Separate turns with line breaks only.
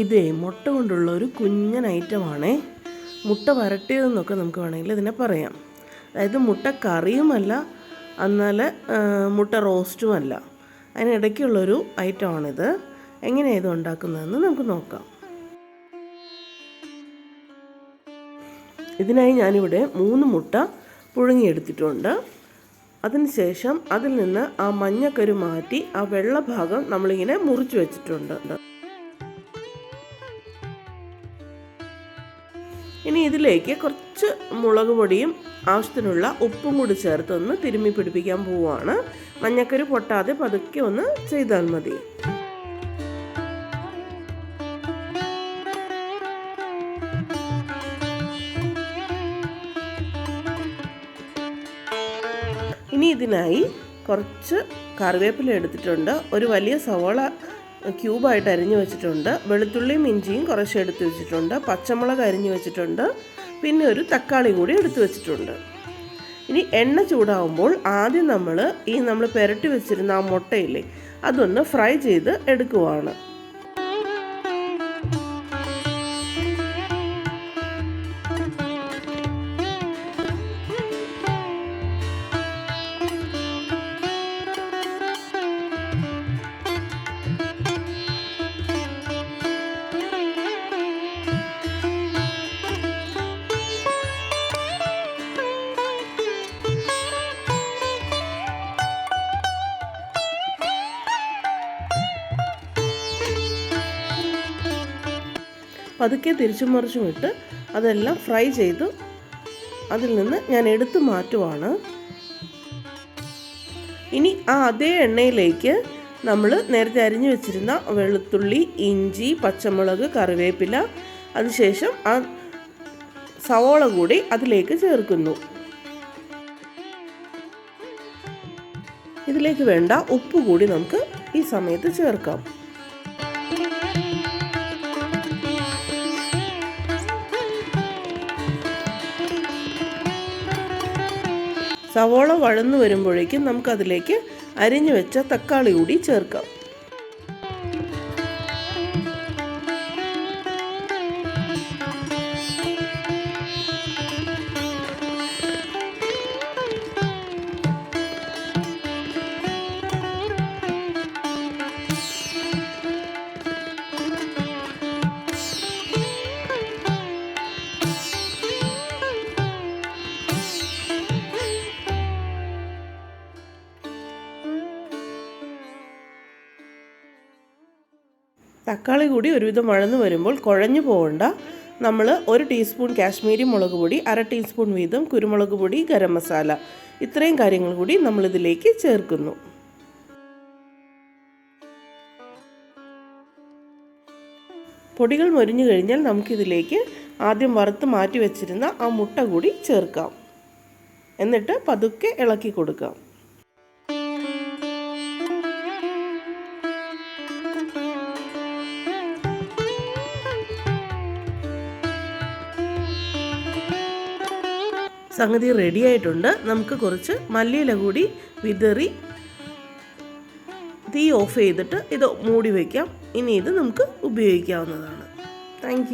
ഇതേ മുട്ട കൊണ്ടുള്ള ഒരു കുഞ്ഞൻ ഐറ്റമാണേ. മുട്ട വരട്ടിയതെന്നൊക്കെ നമുക്ക് വേണമെങ്കിൽ ഇതിനെ പറയാം. അതായത് മുട്ട കറിയുമല്ല എന്നാൽ മുട്ട റോസ്റ്റുമല്ല. അതിനിടയ്ക്കുള്ളൊരു ഐറ്റമാണിത്. എങ്ങനെയാണ് ഇത് ഉണ്ടാക്കുന്നതെന്ന് നമുക്ക് നോക്കാം. ഇതിനായി ഞാനിവിടെ മൂന്ന് മുട്ട പുഴുങ്ങിയെടുത്തിട്ടുണ്ട്. അതിനുശേഷം അതിൽ നിന്ന് ആ മഞ്ഞക്കരു മാറ്റി ആ വെള്ള ഭാഗം നമ്മളിങ്ങനെ മുറിച്ച് വെച്ചിട്ടുണ്ട്. ഇനി ഇതിലേക്ക് കുറച്ച് മുളക് പൊടിയും ആവശ്യത്തിനുള്ള ഉപ്പും കൂടി ചേർത്ത് ഒന്ന് തിരുമ്മി പിടിപ്പിക്കാൻ പോവുകയാണ് മഞ്ഞക്കരി പൊട്ടാതെ പതുക്കെ ഒന്ന് ചെയ്താൽ മതി. ഇനി ഇതിനായി കുറച്ച് കറിവേപ്പില എടുത്തിട്ടുണ്ട്. ഒരു വലിയ സവോള ക്യൂബായിട്ട് അരിഞ്ഞു വെച്ചിട്ടുണ്ട്. വെളുത്തുള്ളിയും ഇഞ്ചിയും കുറച്ച് എടുത്ത് വെച്ചിട്ടുണ്ട്. പച്ചമുളക് അരിഞ്ഞു വെച്ചിട്ടുണ്ട്. പിന്നെ ഒരു തക്കാളി കൂടി എടുത്തു വെച്ചിട്ടുണ്ട്. ഇനി എണ്ണ ചൂടാവുമ്പോൾ ആദ്യം നമ്മൾ ഈ നമ്മൾ പുരട്ടി വെച്ചിരുന്ന ആ മുട്ടയില്ലേ അതൊന്ന് ഫ്രൈ ചെയ്ത് എടുക്കുവാണ്. പതുക്കെ തിരിച്ചും മറിച്ചും ഇട്ട് അതെല്ലാം ഫ്രൈ ചെയ്ത് അതിൽ നിന്ന് ഞാൻ എടുത്തു മാറ്റുവാണ്. ഇനി ആ അതേ എണ്ണയിലേക്ക് നമ്മൾ നേരത്തെ അരിഞ്ഞു വെച്ചിരുന്ന വെളുത്തുള്ളി ഇഞ്ചി പച്ചമുളക് കറിവേപ്പില അതിനുശേഷം ആ സവോള കൂടി അതിലേക്ക് ചേർക്കുന്നു. ഇതിലേക്ക് വേണ്ട ഉപ്പ് കൂടി നമുക്ക് ഈ സമയത്ത് ചേർക്കാം. സവോള വഴന്നു വരുമ്പോഴേക്കും നമുക്കതിലേക്ക് അരിഞ്ഞു വെച്ച തക്കാളി കൂടി ചേർക്കാം. തക്കാളി കൂടി ഒരുവിധം വഴന്നു വരുമ്പോൾ കുഴഞ്ഞു പോകണ്ട. നമ്മൾ ഒരു ടീസ്പൂൺ കാശ്മീരി മുളക് പൊടി അര ടീസ്പൂൺ വീതം കുരുമുളക് പൊടി ഗരം മസാല. ഇത്രയും കാര്യങ്ങൾ കൂടി നമ്മളിതിലേക്ക് ചേർക്കുന്നു. പൊടികൾ മൊരിഞ്ഞു കഴിഞ്ഞാൽ നമുക്കിതിലേക്ക് ആദ്യം വറുത്ത് മാറ്റി വെച്ചിരുന്ന ആ മുട്ട കൂടി ചേർക്കാം. എന്നിട്ട് പതുക്കെ ഇളക്കി കൊടുക്കാം. സംഗതി റെഡി ആയിട്ടുണ്ട്. നമുക്ക് കുറച്ച് മല്ലിയില കൂടി വിതറി തീ ഓഫ് ചെയ്തിട്ട് ഇത് മൂടി വയ്ക്കാം ഇനി ഇത് നമുക്ക് ഉപയോഗിക്കാവുന്നതാണ്. താങ്ക്